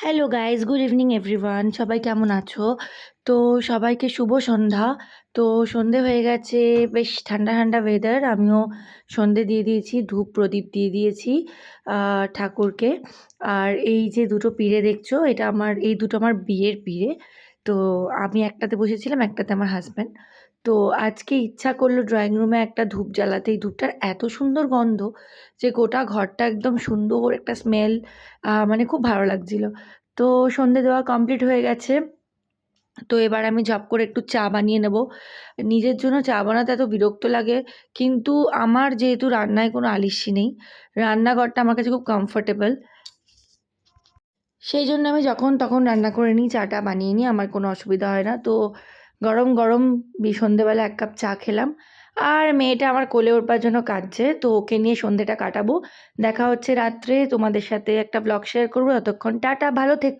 Hello guys good evening everyone সবাই কেমন আছো? তো সবাইকে শুভ সন্ধ্যা। তো সন্ধে হয়ে গেছে, বেশ ঠান্ডা ঠান্ডা ওয়েদার আমিও সন্ধে দিয়ে দিয়েছি, ধূপ প্রদীপ দিয়ে দিয়েছি ঠাকুরকে। আর এই যে দুটো পিড়ে দেখছ, এটা আমার, এই দুটো আমার বিয়ের পিড়ে। তো আমি একটাতে বসেছিলাম, একটাতে আমার হাজব্যান্ড তো আজকে ইচ্ছা করল ড্রয়িং রুমে একটা ধূপ জ্বালাতে এই ধূপটার এত সুন্দর গন্ধ যে গোটা ঘরটা একদম সুন্দর একটা স্মেল মানে খুব ভালো লাগছিল। তো সন্ধে দেওয়া কমপ্লিট হয়ে গেছে। তো এবার আমি ঝপ করে একটু চা বানিয়ে নেব। নিজের জন্য চা বানাতে এত বিরক্ত লাগে, কিন্তু আমার যেহেতু রান্নায় কোনো আলিস্যি নেই, রান্নাঘরটা আমার কাছে খুব কমফোর্টেবল সেই জন্য আমি যখন তখন রান্না করে নিই, চাটা বানিয়ে নিই, আমার কোনো অসুবিধা হয় না। তো গরম গরম সন্ধেবেলা এক কাপ চা খেলাম। আর মেয়েটা আমার কোলে ওঠবার জন্য কাঁদছে, তো ওকে নিয়ে সন্ধেটা কাটাবো। দেখা হচ্ছে রাত্রে, তোমাদের সাথে একটা ব্লগ শেয়ার করব। ততক্ষণ টাটা, ভালো থেকো।